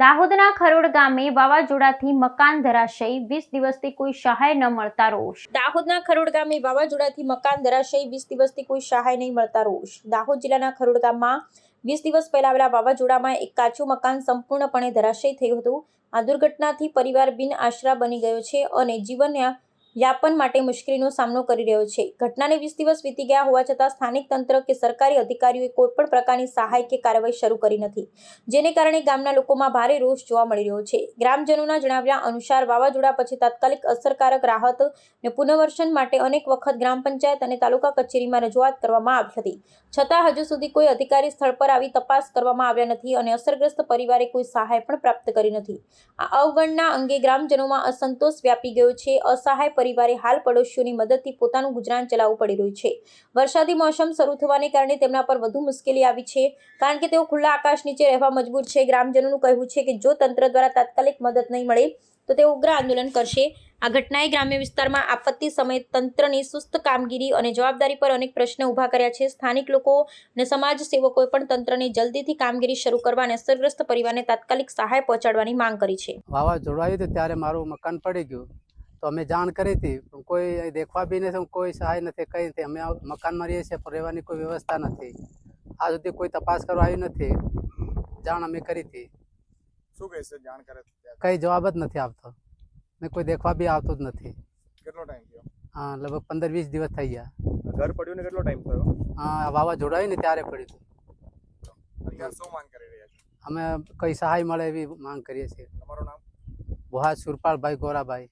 દાહોદના ખરોડ ગામે વાવાઝોડાથી મકાન ધરાશયી. વીસ દિવસથી કોઈ સહાય ન મળતા રોષ. દાહોદના ખરોડ ગામે વાવાઝોડાથી મકાન ધરાશયી. વીસ દિવસથી કોઈ સહાય નહીં મળતા રોષ. દાહોદ જિલ્લાના ખરોડ ગામમાં વીસ દિવસ પહેલા આવેલા વાવાઝોડામાં એક કાચું મકાન સંપૂર્ણપણે ધરાશયી થયું હતું. આ દુર્ઘટનાથી પરિવાર બિન આશરા બની ગયો છે અને જીવનના યાપન માટે મુશ્કેલીનો સામનો કરી રહ્યો છે. ઘટનાને વીસ દિવસ વીતી ગયા હોવા છતાં સ્થાનિક તંત્ર કે સરકારી અધિકારીઓએ કોઈપણ પ્રકારની સહાય કે કાર્યવાહી શરૂ કરી નથી. જેને કારણે ગામના લોકોમાં ભારે રોષ જોવા મળી રહ્યો છે. ગ્રામજનોના જણાવ્યા અનુસાર વાવાઝોડા પછી તાત્કાલિક અસરકારક રાહત અને પુનર્વસન માટે અનેક વખત ગ્રામ પંચાયત અને તાલુકા કચેરીમાં રજૂઆત કરવામાં આવી હતી. છતાં હજુ સુધી કોઈ અધિકારી સ્થળ પર આવી તપાસ કરવામાં આવ્યા નથી અને અસરગ્રસ્ત પરિવારે કોઈ સહાય પણ પ્રાપ્ત કરી નથી. આ અવગણના અંગે ગ્રામજનોમાં અસંતોષ વ્યાપી ગયો છે. અસહાય પરિવારે હાલ પડોશીઓની મદદથી પોતાનું ગુજરાન ચલાવવું પડી રહ્યું છે. વરસાદી મોસમ શરૂ થવાને કારણે તેમના પર વધુ મુશ્કેલી આવી છે, કારણ કે તેઓ ખુલ્લા આકાશ નીચે રહેવા મજબૂર છે. ગ્રામજનોનું કહેવું છે કે જો તંત્ર દ્વારા તાત્કાલિક મદદ નહીં મળે, તો તેઓ ઉગ્ર આંદોલન કરશે. આ ઘટનાએ ગ્રામ્ય વિસ્તારમાં આપત્તિ સમયે તંત્રની સુસ્ત કામગીરી અને જવાબદારી પર અનેક પ્રશ્ન ઊભા કર્યા છે. સ્થાનિક લોકો અને સમાજ સેવકોએ પણ તંત્રને જલ્દીથી કામગીરી શરૂ કરવા અને અસરગ્રસ્ત પરિવારને તાત્કાલિક સહાય પહોંચાડવાની માંગ કરી છે. વાવાઝોડું આવ્યું ત્યારે મારું મકાન પડી ગયું. તો અમે જાણ કરી હતી પણ કોઈ દેખવા બી નથી કોઈ સહાય નથી કંઈ નથી. અમે મકાનમાં રહીએ છીએ પણ રહેવાની કોઈ વ્યવસ્થા નથી. આ સુધી કોઈ તપાસ કરવા આવી નથી. જાણ અમે કરી હતી. શું કહેશે જાણ કરે કંઈ જવાબ જ નથી આવતો. ને કોઈ દેખવા બી આવતો જ નથી. કેટલો ટાઈમ થયો? હા લગભગ પંદર વીસ દિવસ થઈ ગયા. ઘર પડ્યું ને કેટલો ટાઈમ થયો? હા વાવાઝોડું આવ્યું ને ત્યારે પડ્યું હતું. શું માંગ કરી રહ્યા અમે કઈ સહાય મળે એવી માંગ કરીએ છીએ. તમારું નામ? ભુહાજ સુરપાલભાઈ ગોરાભાઈ.